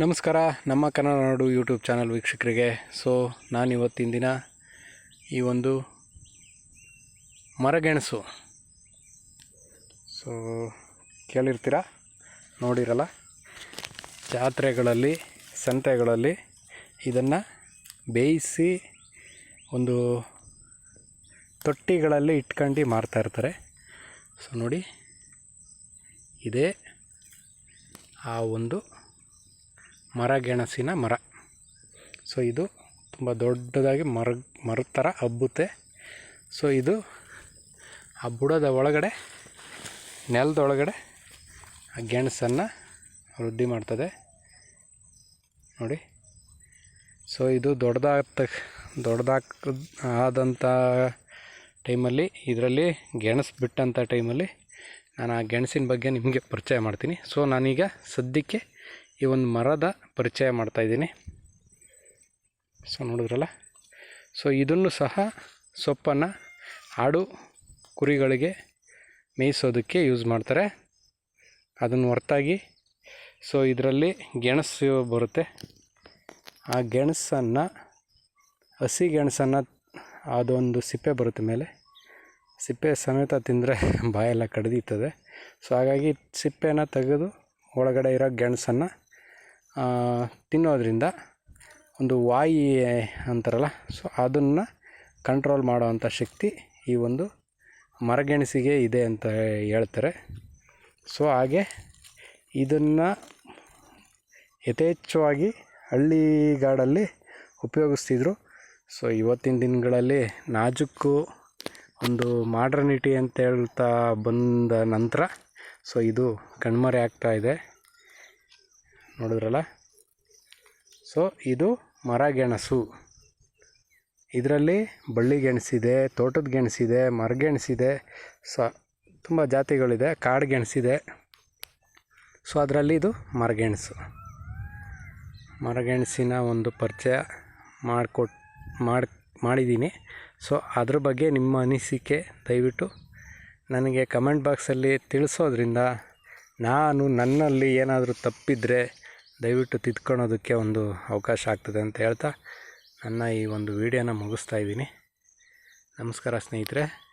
ನಮಸ್ಕಾರ. ನಮ್ಮ ಕನ್ನಡ ನಾಡು YouTube channel ವೀಕ್ಷಕರಿಗೆ. ಸೊ ನಾನು ಇವತ್ತಿನ ದಿನ ಈ ಒಂದು ಮರಗೆಣಸು. ಸೊ ಕೇಳಿರ್ತೀರ? ನೋಡಿರಲ್ಲ? ಜಾತ್ರೆಗಳಲ್ಲಿ, ಸಂತೆಗಳಲ್ಲಿ ಇದನ್ನು ಬೇಯಿಸಿ ಒಂದು ತೊಟ್ಟಿಗಳಲ್ಲಿ ಇಟ್ಕೊಂಡು ಮಾರ್ತಾಯಿರ್ತಾರೆ ಸೊ ನೋಡಿ. ಇದೇ ಆ ಒಂದು ಮರಗೆಣಸಿನ ಮರ. ಸೊ ಇದು ತುಂಬ ದೊಡ್ಡದಾಗಿ ಮರ ಮರದ ಥರ ಹಬ್ಬುತ್ತೆ. ಸೊ ಇದು ಆ ಬುಡದ ಒಳಗಡೆ, ನೆಲದೊಳಗಡೆ ಆ ಗೆಣಸನ್ನು ವೃದ್ಧಿ ಮಾಡ್ತದೆ. ನೋಡಿ. ಸೊ ಇದು ದೊಡ್ಡದಾಗ್ತ, ದೊಡ್ಡದಾಗ ಆದಂಥ ಟೈಮಲ್ಲಿ, ಇದರಲ್ಲಿ ಗೆಣಸು ಬಿಟ್ಟಂಥ ಟೈಮಲ್ಲಿ ನಾನು ಆ ಗೆಣಸಿನ ಬಗ್ಗೆ ನಿಮಗೆ ಪರಿಚಯ ಮಾಡ್ತೀನಿ. ಸೊ ನಾನೀಗ ಸದ್ಯಕ್ಕೆ ಈ ಒಂದು ಮರದ ಪರಿಚಯ ಮಾಡ್ತಾಯಿದ್ದೀನಿ ಸೊ ನೋಡಿದ್ರಲ್ಲ? ಸೊ ಇದನ್ನು ಸಹ ಸೊಪ್ಪನ್ನು ಆಡು ಕುರಿಗಳಿಗೆ ಮೇಯಿಸೋದಕ್ಕೆ ಯೂಸ್ ಮಾಡ್ತಾರೆ. ಅದನ್ನು ಹೊರತಾಗಿ ಸೊ ಇದರಲ್ಲಿ ಗೆಣಸು ಬರುತ್ತೆ. ಆ ಗೆಣಸನ್ನು, ಹಸಿ ಗೆಣಸನ್ನು, ಅದೊಂದು ಸಿಪ್ಪೆ ಬರುತ್ತೆ ಮೇಲೆ. ಸಿಪ್ಪೆ ಸಮೇತ ತಿಂದರೆ ಬಾಯೆಲ್ಲ ಕಡ್ದಿತ್ತದೆ ಸೊ ಹಾಗಾಗಿ ಸಿಪ್ಪೆನ ತೆಗೆದು ಒಳಗಡೆ ಇರೋ ಗೆಣಸನ್ನು ತಿನ್ನೋದ್ರಿಂದ ಒಂದು ವಾಯಿ ಅಂತಾರಲ್ಲ, ಸೊ ಅದನ್ನು ಕಂಟ್ರೋಲ್ ಮಾಡೋವಂಥ ಶಕ್ತಿ ಈ ಒಂದು ಮರಗೆಣಸಿಗೆ ಇದೆ ಅಂತ ಹೇಳ್ತಾರೆ. ಸೊ ಹಾಗೆ ಇದನ್ನು ಯಥೇಚ್ಛವಾಗಿ ಹಳ್ಳಿಗಾಡಲ್ಲಿ ಉಪಯೋಗಿಸ್ತಿದ್ರು. ಸೊ ಇವತ್ತಿನ ದಿನಗಳಲ್ಲಿ ನಾಜೂಕು ಒಂದು ಮಾಡ್ರನಿಟಿ ಅಂತ ಹೇಳ್ತಾ ಬಂದ ನಂತರ, ಸೊ ಇದು ಕಣ್ಮರೆ ಆಗ್ತಾ ಇದೆ. ನೋಡಿದ್ರಲ್ಲ? ಸೊ ಇದು ಮರಗೆಣಸು ಇದರಲ್ಲಿ ಬಳ್ಳಿ ಗೆಣಸಿದೆ, ತೋಟದ ಗೆಣಸಿದೆ ಮರಗೆಣಸಿದೆ ಸ, ತುಂಬ ಜಾತಿಗಳಿದೆ, ಕಾಡು ಗೆಣಸಿದೆ. ಸೊ ಅದರಲ್ಲಿ ಇದು ಮರಗೆಣಸು ಮರಗೆಣಸಿನ ಒಂದು ಪರಿಚಯ ಮಾಡಿಕೊಟ್, ಮಾಡಿ ಮಾಡಿದ್ದೀನಿ ಸೊ ಅದ್ರ ಬಗ್ಗೆ ನಿಮ್ಮ ಅನಿಸಿಕೆ ದಯವಿಟ್ಟು ನನಗೆ ಕಮೆಂಟ್ ಬಾಕ್ಸಲ್ಲಿ ತಿಳಿಸೋದ್ರಿಂದ ನಾನು ನನ್ನಲ್ಲಿ ಏನಾದರೂ ತಪ್ಪಿದರೆ ದಯವಿಟ್ಟು ತಿದ್ಕೊಳೋದಕ್ಕೆ ಒಂದು ಅವಕಾಶ ಆಗ್ತದೆ ಅಂತ ಹೇಳ್ತಾ ನನ್ನ ಈ ಒಂದು ವಿಡಿಯೋನ ಮುಗಿಸ್ತಾ ಇದ್ದೀನಿ. ನಮಸ್ಕಾರ ಸ್ನೇಹಿತರೆ.